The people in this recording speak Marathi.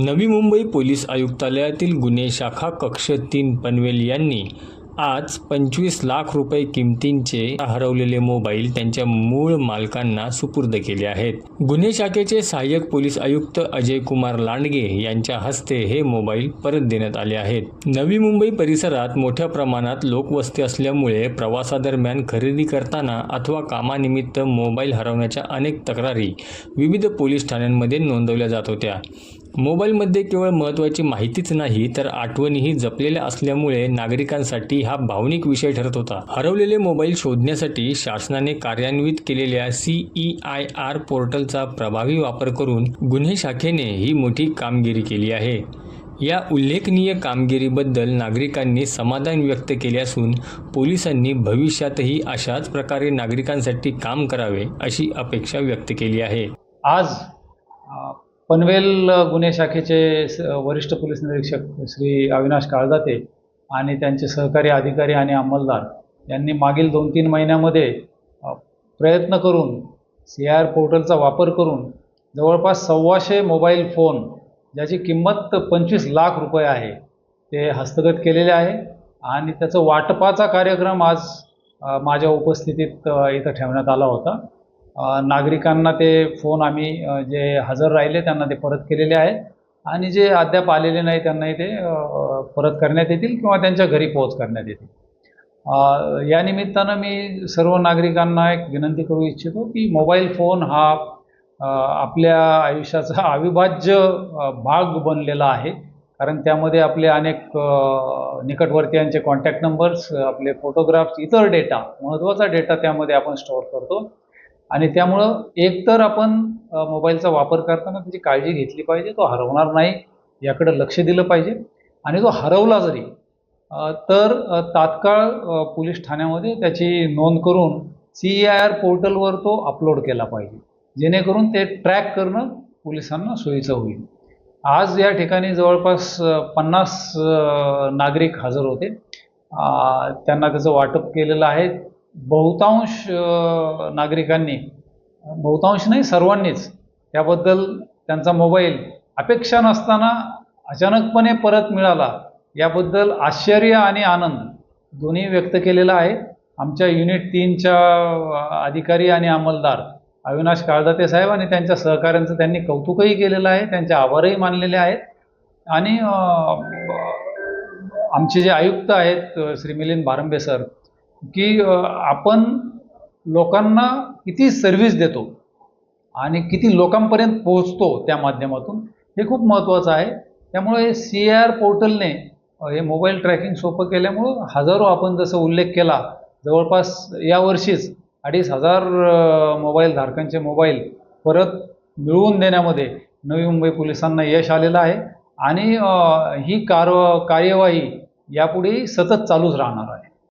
नवी मुंबई पोलीस आयुक्तालयातील गुन्हे शाखा कक्ष तीन पनवेल यांनी आज पंचवीस लाख रुपये किमतींचे हरवलेले मोबाईल त्यांच्या मूळ मालकांना सुपूर्द केले आहेत. गुन्हे शाखेचे सहाय्यक पोलीस आयुक्त अजय कुमार लांडगे यांच्या हस्ते हे मोबाईल परत देण्यात आले आहेत. नवी मुंबई परिसरात मोठ्या प्रमाणात लोकवस्ती असल्यामुळे प्रवासादरम्यान खरेदी करताना अथवा कामानिमित्त मोबाईल हरवण्याच्या अनेक तक्रारी विविध पोलीस ठाण्यांमध्ये नोंदवल्या जात होत्या. मोबाईलमध्ये केवळ महत्त्वाची माहितीच नाही तर आठवणीही जपलेल्या असल्यामुळे नागरिकांसाठी हा भावनिक विषय ठरत होता. हरवलेले मोबाईल शोधण्यासाठी शासनाने कार्यान्वित केलेल्या सीई आय आर पोर्टलचा प्रभावी वापर करून गुन्हे शाखेने ही मोठी कामगिरी केली आहे. या उल्लेखनीय कामगिरीबद्दल नागरिकांनी समाधान व्यक्त केले असून पोलिसांनी भविष्यातही अशाच प्रकारे नागरिकांसाठी काम करावे अशी अपेक्षा व्यक्त केली आहे. आज पनवेल गुन्हे शाखेचे स- वरिष्ठ पोलीस निरीक्षक श्री अविनाश काळदाते आणि त्यांचे सहकारी अधिकारी आणि अंमलदार यांनी मागील दोन तीन महिन्यामध्ये प्रयत्न करून सी आर पोर्टलचा वापर करून जवळपास सव्वाशे मोबाईल फोन ज्याची किंमत पंचवीस लाख रुपये आहे ते हस्तगत केलेले आहे आणि त्याचं वाटपाचा कार्यक्रम आज माझ्या उपस्थितीत इथं ठेवण्यात आला होता. नागरिकांना ते फोन आम्ही जे हजर राहिले त्यांना ते परत केलेले आहे. आणि जे अद्याप आलेले नाही त्यांनाही ते परत करण्यात येतील किंवा त्यांच्या घरी पोहोच करण्यात येतील. या निमित्तानं मी सर्व नागरिकांना एक विनंती करू इच्छितो की मोबाईल फोन हा आपल्या आयुष्याचा अविभाज्य भाग बनलेला आहे. कारण त्यामध्ये आपले अनेक निकटवर्तीयांचे कॉन्टॅक्ट नंबर्स आपले फोटोग्राफ्स इतर डेटा महत्त्वाचा डेटा त्यामध्ये आपण स्टोअर करतो. आणि त्यामुळं एकतर आपण मोबाईलचा वापर करताना त्याची काळजी घेतली पाहिजे तो हरवणार नाही याकडं लक्ष दिलं पाहिजे. आणि तो हरवला जरी तर तात्काळ पोलीस ठाण्यामध्ये त्याची नोंद करून सी आय आर पोर्टलवर तो अपलोड केला पाहिजे. जेणेकरून ते ट्रॅक करणं पोलिसांना सोयीचं होईल. आज या ठिकाणी जवळपास पन्नास नागरिक हजर होते. त्यांना त्याचं वाटप केलेलं आहे. बहुतांश नागरिकांनी बहुतांश नाही सर्वांनीच त्याबद्दल त्यांचा मोबाईल अपेक्षा नसताना अचानकपणे परत मिळाला याबद्दल आश्चर्य आणि आनंद दोन्ही व्यक्त केलेला आहे. आमच्या युनिट तीनच्या अधिकारी आणि अंमलदार अविनाश काळदाते साहेब आणि त्यांच्या सहकाऱ्यांचं त्यांनी कौतुकही केलेलं आहे त्यांचे आभारही मानलेले आहेत. आणि आमचे जे आयुक्त आहेत श्री मिलिंद भारंबे सर की आपण लोकांना किती सर्व्हिस देतो आणि किती लोकांपर्यंत पोहोचतो त्या माध्यमातून हे खूप महत्त्वाचं आहे. त्यामुळे सी आर पोर्टलने हे मोबाईल ट्रॅकिंग सोपं केल्यामुळं हजारो आपण जसं उल्लेख केला जवळपास यावर्षीच अडीच हजार मोबाईल धारकांचे मोबाईल परत मिळवून देण्यामध्ये नवी मुंबई पोलिसांना यश आलेलं आहे आणि ही कार कार्यवाही यापुढेही सतत चालूच राहणार आहे.